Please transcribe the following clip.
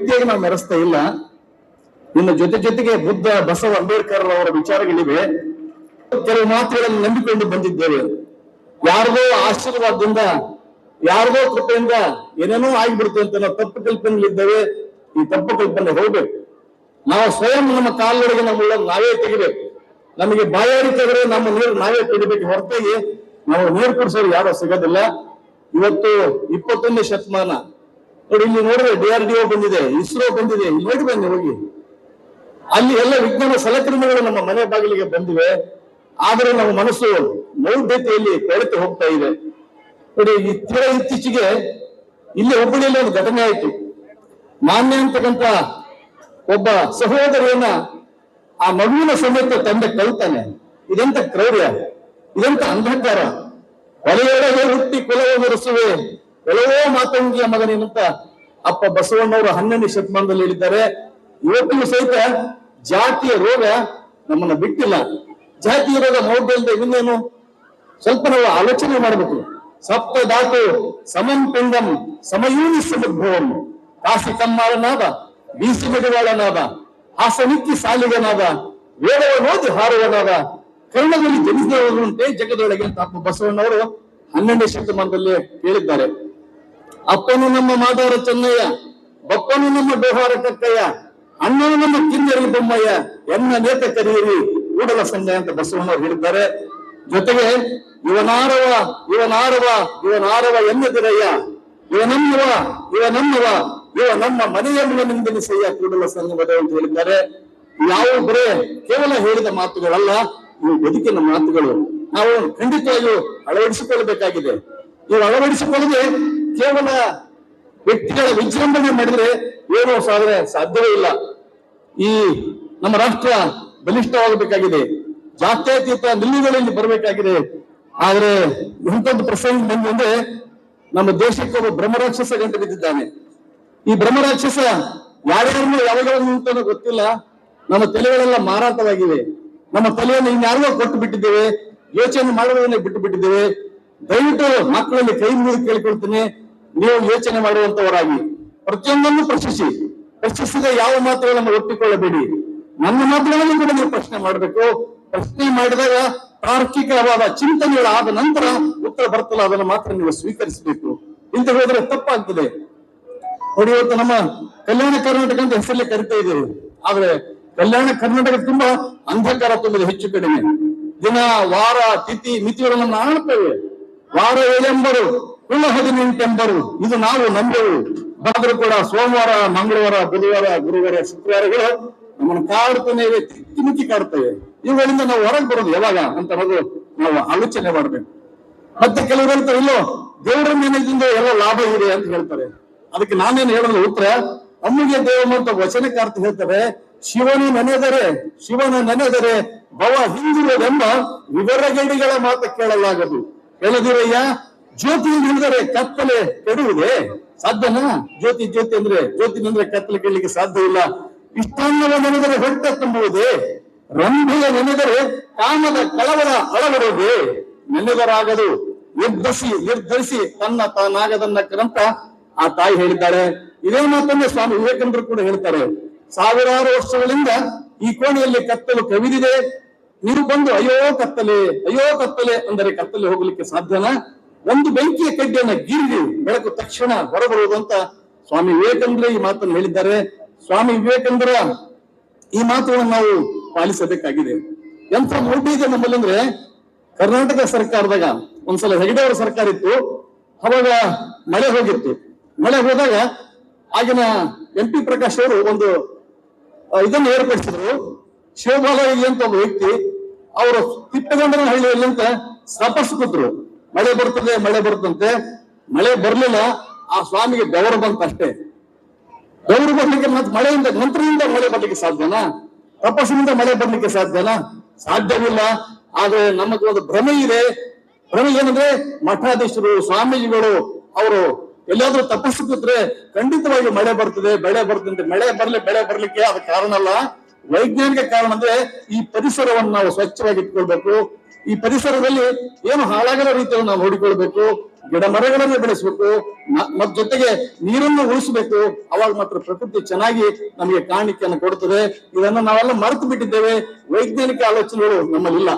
ವ್ಯಕ್ತಿಯಾಗಿ ನಾವು ಮೆರೆಸ್ತಾ ಇಲ್ಲ. ಇನ್ನು ಜೊತೆ ಜೊತೆಗೆ ಬುದ್ಧ ಬಸವ ಅಂಬೇಡ್ಕರ್ ಅವರ ವಿಚಾರಗಳಿವೆ. ಕೆಲವು ಮಾತುಗಳನ್ನು ನಂಬಿಕೊಂಡು ಬಂದಿದ್ದೇವೆ. ಯಾರಿಗೋ ಆಶೀರ್ವಾದದಿಂದ, ಯಾರಿಗೋ ಕೃಪೆಯಿಂದ ಏನೇನೋ ಆಗಿಬಿಡುತ್ತೆ ಅಂತ ನಾವು ತಪ್ಪು ಕಲ್ಪನೆಗಳಿದ್ದೇವೆ ಈ ತಪ್ಪು ಕಲ್ಪನೆ ಹೋಗ್ಬೇಕು. ನಾವು ಸ್ವಯಂ ನಮ್ಮ ಕಾಲೊಳಗೆ ನಮ್ಮ ನಾವೇ ತೆಗಿಬೇಕು. ನಮಗೆ ಬಾಯಾರಿಕೆ ನಮ್ಮ ನೀರು ನಾವೇ ತೆಗಿಬೇಕು ಹೊರತಾಗಿ ನಾವು ನೀರು ಕುಡಿಸೋರು ಯಾರು ಸಿಗೋದಿಲ್ಲ. ಇವತ್ತು ಇಪ್ಪತ್ತೊಂದನೇ ಶತಮಾನ ನೋಡಿ, ಇಲ್ಲಿ ನೋಡಿದ್ರೆ ಡಿ ಆರ್ ಡಿ ಒ ಬಂದಿದೆ, ಇಸ್ರೋ ಬಂದಿದೆ, ಇಲ್ಲಿ ನೋಡಿ ಬನ್ನಿ, ಹೋಗಿ. ಅಲ್ಲಿ ಎಲ್ಲ ವಿಜ್ಞಾನ ಸಲಕರಣೆಗಳು ನಮ್ಮ ಮನೆ ಬಾಗಿಲಿಗೆ ಬಂದಿವೆ. ಆದರೆ ನಮ್ಮ ಮನಸ್ಸು ಮೌಢ್ಯತೆಯಲ್ಲಿ ಕೊಳೆತು ಹೋಗ್ತಾ ಇದೆ. ನೋಡಿ ತೀರ ಇತ್ತೀಚೆಗೆ ಇಲ್ಲಿ ಹುಬ್ಬಳ್ಳಿಯಲ್ಲಿ ಒಂದು ಘಟನೆ ಆಯಿತು. ಮಾನ್ಯ ಅಂತಕ್ಕಂತ ಒಬ್ಬ ಸಹೋದರಿಯನ್ನ ಆ ಮಗುವಿನ ಸಮೇತ ತಂದೆ ಕಳ್ತಾನೆ ಇದೆಂತ ಕ್ರೌರ್ಯ, ಇದೆಂತ ಅಂಧಕಾರ. ಹೊಲೆಯೊಳಗೆ ಹುಟ್ಟಿ ಕುಲವ ಮೆರೆಸುವೆ ಕೆಲವೋ ಮಾತಂಗಿಯ ಮಗನೇನಂತ ಅಪ್ಪ ಬಸವಣ್ಣವರು ಹನ್ನೊಂದನೇ ಶತಮಾನದಲ್ಲಿ ಹೇಳಿದ್ದಾರೆ. ಇವತ್ತಿಗೂ ಸಹಿತ ಜಾತಿಯ ರೋಗ ನಮ್ಮನ್ನ ಬಿಟ್ಟಿಲ್ಲ. ಜಾತಿಯ ರೋಗ ಮೌಢ್ಯದ ಇನ್ನೇನು? ಸ್ವಲ್ಪ ನಾವು ಆಲೋಚನೆ ಮಾಡಬೇಕು. ಸಪ್ತ ಧಾತು ಸಮಂ ಪಿಂಡಂ ಸಮಯೂನಿ ಸಮುದ್ಭವಂ ಕಾಸಿ ಕಮ್ಮಾಳನಾದ ಬೀಸಿ ಬಿಡುವಾಳನಾದ, ಹಾಸನಿಕ್ಕಿ ಸಾಲಿಗನಾದ, ವೇದವ ಓದಿ ಹಾರುವನಾದ, ಕರ್ಣದಲ್ಲಿ ಜನಿಸಿದವರುಂಟೆ ಜಗದೊಳಗೆ ಅಂತ ಬಸವಣ್ಣವರು ಹನ್ನೆರಡನೇ ಶತಮಾನದಲ್ಲಿ ಹೇಳಿದ್ದಾರೆ. ಅಪ್ಪನು ನಮ್ಮ ಮಾದಾರ ಚೆನ್ನಯ್ಯ, ಬಪ್ಪನು ನಮ್ಮ ಡೋಹಾರ ಕಕ್ಕಯ್ಯ, ಅಣ್ಣನು ನಮ್ಮ ಕಿಂದರಿ ಬೊಮ್ಮಯ್ಯ, ಎನ್ನ ನೇತ ಕರೆಯಿರಿ, ಕೂಡಲ ಸಂಜಯ ಅಂತ ಬಸವಣ್ಣ ಹೇಳಿದ್ದಾರೆ. ಜೊತೆಗೆ ಇವನಾರವ ಇವನಾರವ ಇವನಾರವ ಎನ್ನದಿರಯ್ಯ ಇವ ನಮ್ಮವ ಇವ ನಮ್ಮವ ಇವ ನಮ್ಮ ಮನೆಯನ್ನು ನಿಂದನಿಸಯ್ಯ, ಕೂಡಲ ಸಂಗಮದ ಅಂತ ಹೇಳಿದ್ದಾರೆ. ಯಾವ ಬರೇ ಕೇವಲ ಹೇಳಿದ ಮಾತುಗಳಲ್ಲ, ಇವು ಬದುಕಿನ ಮಾತುಗಳು. ನಾವು ಖಂಡಿತವಾಗಿಯೂ ಅಳವಡಿಸಿಕೊಳ್ಳಬೇಕಾಗಿದೆ. ಇವು ಅಳವಡಿಸಿಕೊಳ್ಳದೆ ಕೇವಲ ವ್ಯಕ್ತಿಗಳ ವಿಜೃಂಭಣೆ ಮಾಡಿದ್ರೆ ಏನು ಸಾಧನೆ ಸಾಧ್ಯವೇ ಇಲ್ಲ. ಈ ನಮ್ಮ ರಾಷ್ಟ್ರ ಬಲಿಷ್ಠವಾಗಬೇಕಾಗಿದೆ. ಜಾತ್ಯತೀತ ನಿಲುವುಗಳಲ್ಲಿ ಬರಬೇಕಾಗಿದೆ. ಆದ್ರೆ ಇಂಥದ್ದು ಪ್ರಸಂಗ ಬಂದು ನಮ್ಮ ದೇಶಕ್ಕೆ ಒಬ್ಬ ಬ್ರಹ್ಮರಾಕ್ಷಸ ಗಂಟೆ ಬಿದ್ದಿದ್ದಾನೆ. ಈ ಬ್ರಹ್ಮರಾಕ್ಷಸ ಯಾರ್ಯಾರನ್ನು ಯಾವಾಗಲೂ ಅಂತ ಗೊತ್ತಿಲ್ಲ. ನಮ್ಮ ತಲೆಗಳೆಲ್ಲ ಮಾರಾಟವಾಗಿವೆ. ನಮ್ಮ ತಲೆಯನ್ನು ಇನ್ಯಾರಿಗೋ ಕೊಟ್ಟು ಬಿಟ್ಟಿದ್ದೇವೆ. ಯೋಚನೆ ಮಾಡುವುದನ್ನೇ ಬಿಟ್ಟು ಬಿಟ್ಟಿದ್ದೇವೆ. ದಯವಿಟ್ಟು ಮಕ್ಕಳಲ್ಲಿ ಕೈ ಮುಗಿದು ಕೇಳಿಕೊಳ್ತೀನಿ. ನೀವು ಯೋಚನೆ ಮಾಡುವಂತವರಾಗಿ ಪ್ರತಿಯೊಂದನ್ನು ಪ್ರಶ್ನಿಸಿ. ಪ್ರಶ್ನಿಸಿದ ಯಾವ ಮಾತುಗಳನ್ನು ಒಪ್ಪಿಕೊಳ್ಳಬೇಡಿ. ನನ್ನ ಮಾತುಗಳನ್ನು ಕೂಡ ನೀವು ಪ್ರಶ್ನೆ ಮಾಡಬೇಕು. ಪ್ರಶ್ನೆ ಮಾಡಿದಾಗ ತಾರ್ಕಿಕವಾದ ಚಿಂತನೆಗಳಾದ ನಂತರ ಉತ್ತರ ಬರ್ತಲ್ಲ ಅದನ್ನು ಮಾತ್ರ ನೀವು ಸ್ವೀಕರಿಸಬೇಕು. ಇಂತ ಹೋದ್ರೆ ತಪ್ಪಾಗ್ತದೆ. ನೋಡಿ, ಇವತ್ತು ನಮ್ಮ ಕಲ್ಯಾಣ ಕರ್ನಾಟಕ ಅಂತ ಹೆಸರಲ್ಲಿ ಕರಿತಾ ಇದ್ದೇವೆ. ಆದ್ರೆ ಕಲ್ಯಾಣ ಕರ್ನಾಟಕ ತುಂಬಾ ಅಂಧಕಾರ ತುಂಬಿದೆ, ಹೆಚ್ಚು ಕಡಿಮೆ. ದಿನ, ವಾರ, ತಿಥಿ, ಮಿತಿಗಳನ್ನು ಕಾಣುತ್ತೇವೆ ವಾರ ಏಳೆಂಬರು. ಕುಲ ಹದಿನೆಂಟೆಂಬರು, ಇದು ನಾವು ನಂಬೆವು. ಆದ್ರೂ ಕೂಡ ಸೋಮವಾರ, ಮಂಗಳವಾರ, ಬುಧವಾರ, ಗುರುವಾರ, ಶುಕ್ರವಾರಗಳು ನಮ್ಮನ್ನು ಕಾಡ್ತಾನೆ ತಿಕ್ಕಿ ಮುಕ್ಕಿ ಕಾಡುತ್ತವೆ. ಇವುಗಳಿಂದ ನಾವು ಹೊರಗೆ ಬರೋದು ಯಾವಾಗ ಅಂತ ಅನ್ನೋದು ನಾವು ಆಲೋಚನೆ ಮಾಡಬೇಕು. ಮತ್ತೆ ಕೆಲವರು ಹೇಳ್ತಾರೆ, ಇಲ್ಲೋ, ದೇವರ ಮೇನದಿಂದ ಎಲ್ಲ ಲಾಭ ಇದೆ ಅಂತ ಹೇಳ್ತಾರೆ. ಅದಕ್ಕೆ ನಾನೇನು ಹೇಳೋದು ಉತ್ತರ ಅಮ್ಮಿಗೆ ದೇವ ಅಂತ ವಚನಕಾರ್ತ ಹೇಳ್ತಾರೆ, ಶಿವನು ನೆನೆದರೆ ಶಿವನು ನೆನೆದರೆ ಭವ ಹಿಂದಿರುವುದೆಂಬ ವಿವರಗಡಿಗಳ ಮಾತು ಕೇಳಲಾಗದು. ಕೇಳದಿರಯ್ಯ ಜ್ಯೋತಿ ಹಿಡಿದರೆ ಕತ್ತಲೆ ಕೆಡುವುದೇ ಸಾಧ್ಯನಾ? ಜ್ಯೋತಿ ಜ್ಯೋತಿ ಅಂದ್ರೆ ಜ್ಯೋತಿ ಅಂದ್ರೆ ಕತ್ತಲೆ ಕೇಳಲಿಕ್ಕೆ ಸಾಧ್ಯ ಇಲ್ಲ. ನೆನೆದರೆ ಹೊಟ್ಟ ತುಂಬುವುದೇ, ರಂಭೆಯ ನೆನೆದರೆ ಕಾಮದ ಕಳವಳ ಅಳವರುವುದೇ ನೆನೆದರಾಗದು, ನಿರ್ಧರಿಸಿ ನಿರ್ಧರಿಸಿ ತನ್ನ ತಾನಾಗದನ್ನ ತಾನಾಗದನ್ನಕ್ಕಂತ ಆ ತಾಯಿ ಹೇಳಿದ್ದಾಳೆ. ಇದೇ ಮಾತನ್ನೇ ಸ್ವಾಮಿ ವಿವೇಕಾನಂದರು ಕೂಡ ಹೇಳ್ತಾರೆ. ಸಾವಿರಾರು ವರ್ಷಗಳಿಂದ ಈ ಕೋಣೆಯಲ್ಲಿ ಕತ್ತಲು ಕವಿದಿದೆ. ನೀವು ಬಂದು, ಅಯ್ಯೋ ಕತ್ತಲೆ ಅಯ್ಯೋ ಕತ್ತಲೆ ಅಂದರೆ ಕತ್ತಲೆ ಹೋಗ್ಲಿಕ್ಕೆ ಸಾಧ್ಯನಾ? ಒಂದು ಬೆಂಕಿಯ ಕಡ್ಡಿಯನ್ನ ಗೀರಿ ಬೆಳಕು ತಕ್ಷಣ ಹೊರಬರುವುದು ಅಂತ ಸ್ವಾಮಿ ವಿವೇಕಂದ್ರ ಈ ಮಾತನ್ನು ಹೇಳಿದ್ದಾರೆ. ಸ್ವಾಮಿ ವಿವೇಕಂದ್ರ ಈ ಮಾತುಗಳನ್ನು ನಾವು ಪಾಲಿಸಬೇಕಾಗಿದೆ. ಎಂತ ಇದೆ ನಮ್ಮಲ್ಲಿ ಅಂದ್ರೆ ಕರ್ನಾಟಕ ಸರ್ಕಾರದಾಗ ಒಂದ್ಸಲ ಹೆಗಡೆ ಅವರ ಸರ್ಕಾರ ಇತ್ತು. ಅವಾಗ ಮಳೆ ಹೋಗಿತ್ತು. ಮಳೆ ಹೋದಾಗ ಆಗಿನ ಎಂ ಪಿ ಪ್ರಕಾಶ್ ಅವರು ಒಂದು ಇದನ್ನು ಏರ್ಪಡಿಸಿದ್ರು. ಶಿವಬಾಲಯ್ಯ ಅಂತ ಒಬ್ಬ ವ್ಯಕ್ತಿ, ಅವರು ತಿಪ್ಪಗೊಂಡನ ಹಳ್ಳಿಯಲ್ಲಿ ಅಂತ ಸಪಸ್ ಕೂತ್ರು ಮಳೆ ಬರ್ತದೆ, ಮಳೆ ಬರ್ತಂತೆ ಮಳೆ ಬರ್ಲಿಲ್ಲ, ಆ ಸ್ವಾಮಿಗೆ ಬೆವರು ಬಂತ ಅಷ್ಟೇ ಬೆವರು ಬರ್ಲಿಕ್ಕೆ ಮತ್ತೆ ಮಳೆಯಿಂದ ನಂತರದಿಂದ ಮಳೆ ಬರ್ಲಿಕ್ಕೆ ಸಾಧ್ಯನಾ? ತಪಸ್ಸಿನಿಂದ ಮಳೆ ಬರ್ಲಿಕ್ಕೆ ಸಾಧ್ಯನಾ? ಸಾಧ್ಯವಿಲ್ಲ. ಆದ್ರೆ ನಮಗೆ ಒಂದು ಭ್ರಮೆ ಇದೆ. ಭ್ರಮೆ ಏನಂದ್ರೆ ಮಠಾಧೀಶರು, ಸ್ವಾಮೀಜಿಗಳು, ಅವರು ಎಲ್ಲಾದ್ರೂ ತಪಸ್ಸು ಕೂತ್ರೆ ಖಂಡಿತವಾಗಿ ಮಳೆ ಬರ್ತದೆ, ಬೆಳೆ ಬರ್ತದೆ. ಮಳೆ ಬರ್ಲಿ, ಬೆಳೆ ಬರ್ಲಿಕ್ಕೆ ಅದು ಕಾರಣ ಅಲ್ಲ. ವೈಜ್ಞಾನಿಕ ಕಾರಣ ಅಂದ್ರೆ ಈ ಪರಿಸರವನ್ನು ನಾವು ಸ್ವಚ್ಛವಾಗಿ ಇಟ್ಕೊಳ್ಬೇಕು. ಈ ಪರಿಸರದಲ್ಲಿ ಏನು ಹಾಳಾಗದ ರೀತಿಯಲ್ಲಿ ನಾವು ನೋಡಿಕೊಳ್ಬೇಕು, ಗಿಡ ಮರಗಳನ್ನು ಬೆಳೆಸಬೇಕು ಮತ್ ಜೊತೆಗೆ ನೀರನ್ನು ಉಳಿಸಬೇಕು, ಅವಾಗ ಮಾತ್ರ ಪ್ರಕೃತಿ ಚೆನ್ನಾಗಿ ನಮಗೆ ಕಾಣಿಕೆಯನ್ನು ಕೊಡುತ್ತದೆ ಇದನ್ನು ನಾವೆಲ್ಲ ಮರೆತು ಬಿಟ್ಟಿದ್ದೇವೆ. ವೈಜ್ಞಾನಿಕ ಆಲೋಚನೆಗಳು ನಮ್ಮಲ್ಲಿಲ್ಲ.